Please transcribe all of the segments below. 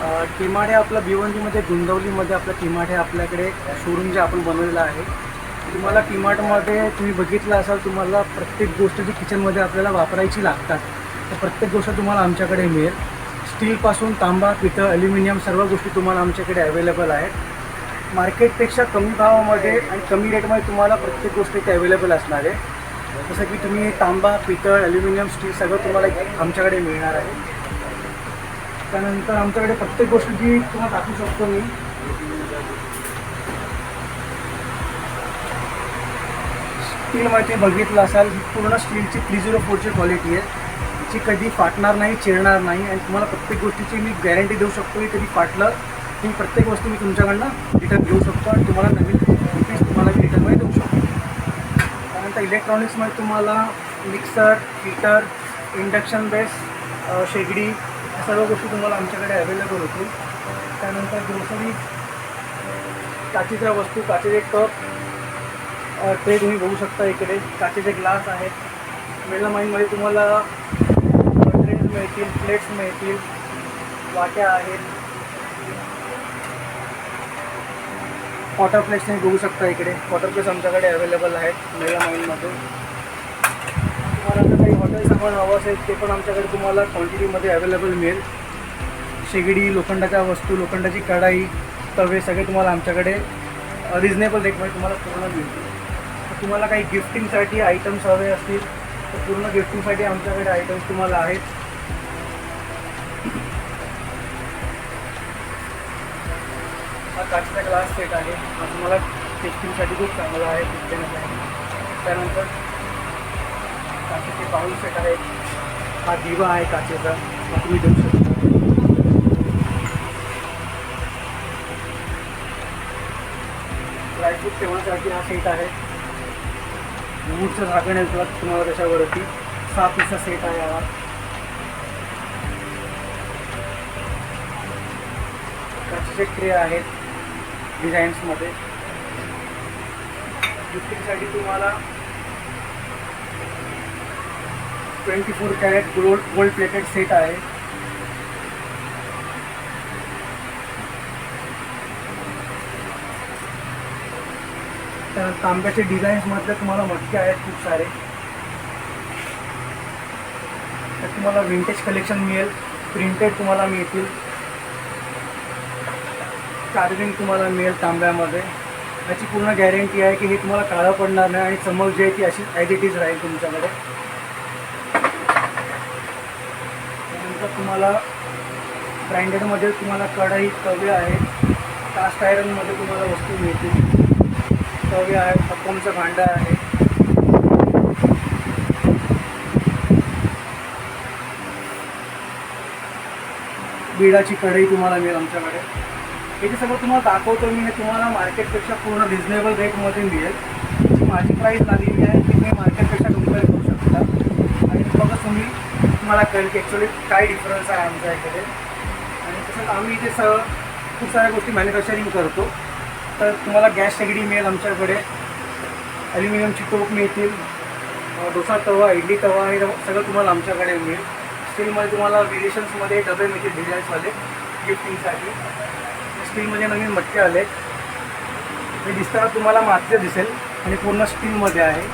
किमाड हे आपलं भिवंडीमध्ये गुंदवलीमध्ये आपलं किमाड हे आपल्याकडे शोरूम जे आपण बनवलेलं आहे. तुम्हाला टिमाटमध्ये तुम्ही बघितलं असाल तुम्हाला प्रत्येक गोष्ट जी किचनमध्ये आपल्याला वापरायची लागतात तर प्रत्येक गोष्ट तुम्हाला आमच्याकडे मिळेल. स्टीलपासून तांबा पितळ ॲल्युमिनियम सर्व गोष्टी तुम्हाला आमच्याकडे अवेलेबल आहेत. मार्केटपेक्षा कमी भावामध्ये आणि कमी रेटमध्ये तुम्हाला प्रत्येक गोष्ट इथे अवेलेबल असणार आहे. जसं की तुम्ही तांबा पितळ ॲल्युमिनियम स्टील सगळं तुम्हाला आमच्याकडे मिळणार आहे. त्यानंतर आमच्याकडे प्रत्येक गोष्ट जी तुम्हाला दाखवू शकतो मी. स्टीलमध्ये बघितलं असाल ही पूर्ण स्टीलची थ्री झिरो फोरची क्वालिटी आहे. ती कधी फाटणार नाही चिरणार नाही आणि तुम्हाला प्रत्येक गोष्टीची मी गॅरंटी देऊ शकतो की कधी फाटलं की प्रत्येक वस्तू मी तुमच्याकडनं रिटर्न घेऊ शकतो आणि तुम्हाला नवीन पीस तुम्हाला मी रिटर्नमध्ये देऊ शकतो. त्यानंतर इलेक्ट्रॉनिक्समध्ये तुम्हाला मिक्सर हीटर इंडक्शन बेस शेगडी सर्व गोष्टी तुम्हाला आमच्याकडे अवेलेबल होतील. त्यानंतर ग्रोसरी काचेच्या वस्तू काचेचे कप ट्रे तुम्ही बघू शकता इकडे. काचेचे ग्लास आहेत. मेलामाईनमध्ये तुम्हाला ट्रेज मिळतील प्लेट्स मिळतील वाट्या आहेत. वॉटर प्लेट्स तुम्ही बघू शकता इकडे. वॉटर प्लेट्स आमच्याकडे अवेलेबल आहेत मेलामाईनमध्ये तुम्हाला काही हॉटेल सामान हवं असेल ते पण आमच्याकडे तुम्हाला क्वांटिटीमध्ये अवेलेबल मिळेल. शेगडी लोखंडाच्या वस्तू लोखंडाची कढाई तवे सगळे तुम्हाला आमच्याकडे रिजनेबल रेटमध्ये तुम्हाला पूर्ण मिळतील. तर तुम्हाला काही गिफ्टिंगसाठी आयटम्स हवे असतील तर पूर्ण गिफ्टिंगसाठी आमच्याकडे आयटम्स तुम्हाला आहेत. हा काचचा ग्लास सेट आहे. हा तुम्हाला टेस्टिंगसाठी खूप चांगला आहे. त्यानंतर काचेचे बाउल सेट आहे हा दिवा आहे काचेचा. हा तुम्ही देऊ शकता. ड्रायफ्रूट ठेवण्यासाठी हा सेट आहे. मूळचं झाकण आहे तुला तुम्हाला त्याच्यावरती. सहा पीसचा सेट आहे हा. काचेचे ट्रे आहेत डिझाईन्समध्ये गिफ्टिंगसाठी तुम्हाला twenty four carat gold gold plated set आहे. तर तांब्याचे डिझाईन्समधले तुम्हाला मटके आहेत खूप सारे. तर तुम्हाला विंटेज कलेक्शन मिळेल. प्रिंटेड तुम्हाला मिळतील. चार्जिंग तुम्हाला मिळेल तांब्यामध्ये. याची पूर्ण गॅरंटी आहे की हे तुम्हाला काळं पडणार नाही आणि चमक जी आहे ती अशी ॲज इट इज राहील तुमच्याकडे. तर तुम्हाला ब्रँडेडमध्ये तुम्हाला कढाई तवे आहेत कास्ट आयरनमध्ये तुम्हाला वस्तू मिळतील. तवे आहेत पक्कमचं भांडं आहे. बिडाची कढई तुम्हाला मिळेल आमच्याकडे. हे जे सगळं तुम्हाला दाखवतो मी हे तुम्हाला मार्केटपेक्षा पूर्ण रिजनेबल रेटमध्ये मिळेल. माझी प्राईस झालेली आहे ती तुम्ही मार्केटपेक्षा कंपेअर करू शकता. आणि बघा तुम्ही तुम्हाला कळेल की ॲक्च्युली काय डिफरन्स आहे आमच्या इकडे आणि तसंच आम्ही इथे स खूप साऱ्या गोष्टी मॅन्युफॅक्चरिंग करतो. तर तुम्हाला गॅस शेगडी मिळेल आमच्याकडे. ॲल्युमिनियमची टोप मिळतील. डोसा तवा इडली तवा हे सगळं तुम्हाला आमच्याकडे मिळेल. स्टीलमध्ये तुम्हाला व्हेरिएशन्समध्ये डबे मिळतील डिझाईन्सवाले गिफ्टिंगसाठी. स्टीलमध्ये नवीन मटके आले. हे दिसताना तुम्हाला मात्र दिसेल आणि पूर्ण स्टीलमध्ये आहे.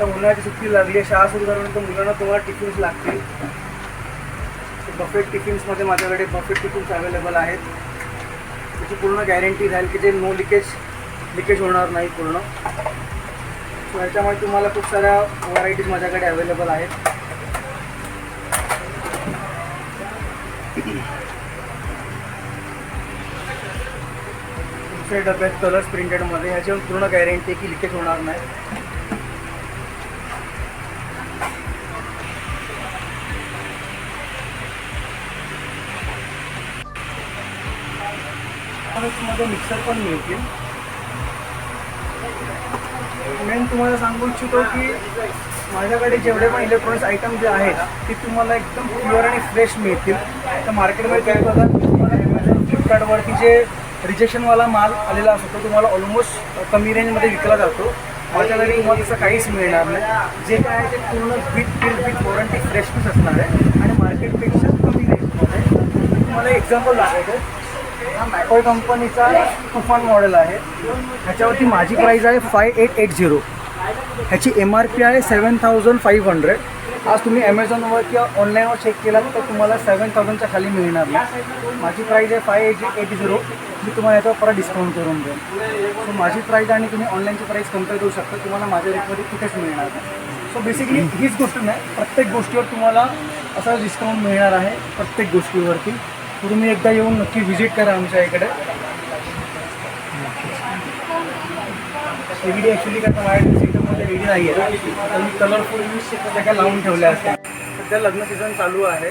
आता उन्हाळ्याची सुट्टी लागली आहे शाळा सुरू झाल्यानंतर मुलांना तुम्हाला टिफिन्स लागतील. बफेट टिफिन्समध्ये माझ्याकडे बफेट टिफिन्स अवेलेबल आहेत. त्याची पूर्ण गॅरंटी राहील की जे नो लिकेज लिकेज होणार नाही पूर्ण. सो तुम्हाला खूप साऱ्या व्हरायटीज माझ्याकडे अवेलेबल आहेत. दुसऱ्या डबे आहेत कलर्स प्रिंटेडमध्ये ह्याच्यावर पूर्ण गॅरंटी आहे की लिकेज होणार नाही. मध्ये मिक्सर पण मिळतील. मेन तुम्हाला सांगू इच्छितो की माझ्याकडे जेवढे पण इलेक्ट्रॉनिक्स आयटम जे आहेत ते तुम्हाला एकदम प्युअर आणि फ्रेश मिळतील. तर मार्केटमध्ये काही बघा तुम्हाला फ्लिपकार्टवरती जे रिजेक्शनवाला माल आलेला असतो तो तुम्हाला ऑलमोस्ट कमी रेंजमध्ये विकला जातो. माझ्याकडे तुम्हाला तसं काहीच मिळणार नाही. जे काय आहे ते पूर्ण fit bill with warranty freshness असणार आहे. आणि मार्केटपेक्षा कमी रेंजमध्ये तुम्हाला एक्झाम्पल दाखवतो. हा मॅकॉय कंपनीचा तुफान मॉडेल आहे. ह्याच्यावरती माझी प्राईज आहे फाय एट एट झिरो ह्याची एम आर पी आहे सेवन थाउजंड फाईव्ह हंड्रेड आज तुम्ही ॲमेझॉनवर किंवा ऑनलाईनवर चेक केलात तर तुम्हाला सेवन थाउजंडच्या खाली मिळणार नाही माझी प्राईज आहे फाय एट एट झिरो मी तुम्हाला याच्यावर परत डिस्काउंट करून देईन. सो माझी प्राईज आणि तुम्ही ऑनलाईनची प्राईस कंपेअर करू शकता. तुम्हाला माझ्या रेटमध्ये कुठेच मिळणार नाही. सो बेसिकली हीच गोष्ट नाही. प्रत्येक गोष्टीवर तुम्हाला असा डिस्काउंट मिळणार आहे प्रत्येक गोष्टीवरती. तुम्ही एकदा येऊन नक्की व्हिजिट करा आमच्या इकडे. रेडी ॲक्च्युली काय माझ्या सीटमध्ये रेडी नाही आहे. तर मी कलरफुल त्या काय लावून ठेवल्या असतात सध्या लग्न सीझन चालू आहे.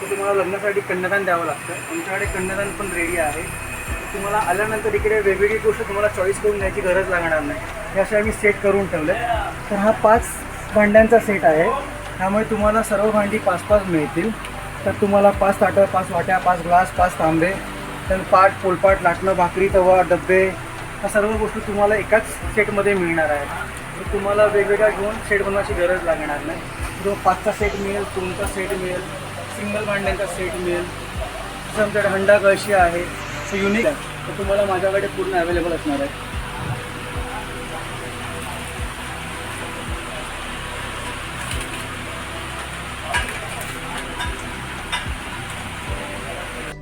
तर तुम्हाला लग्नासाठी कन्यादान द्यावं लागतं. आमच्याकडे कन्यादान पण रेडी आहे. तुम्हाला आल्यानंतर इकडे वेगवेगळी गोष्ट तुम्हाला चॉईस करून घ्यायची गरज लागणार नाही. हे असे आम्ही सेट करून ठेवले तर हा पाच भांड्यांचा सेट आहे. त्यामुळे तुम्हाला सर्व भांडी पाच पाच मिळतील. तर तुम्हाला पाच ताटं पाच वाट्या पाच ग्लास पाच तांबे तर पाट पोलपाट लाटणं भाकरी तवा डब्बे ह्या सर्व गोष्टी तुम्हाला एकाच सेटमध्ये मिळणार आहेत. तर तुम्हाला वेगवेगळ्या घेऊन सेट बनवायची गरज लागणार नाही. जो पाचचा सेट मिळेल दोनचा सेट मिळेल सिंगल भांड्यांचा सेट मिळेल. जसं आमच्याकडे हंडा कळशी आहे युनिक आहे. तर तुम्हाला माझ्याकडे पूर्ण अवेलेबल असणार आहे.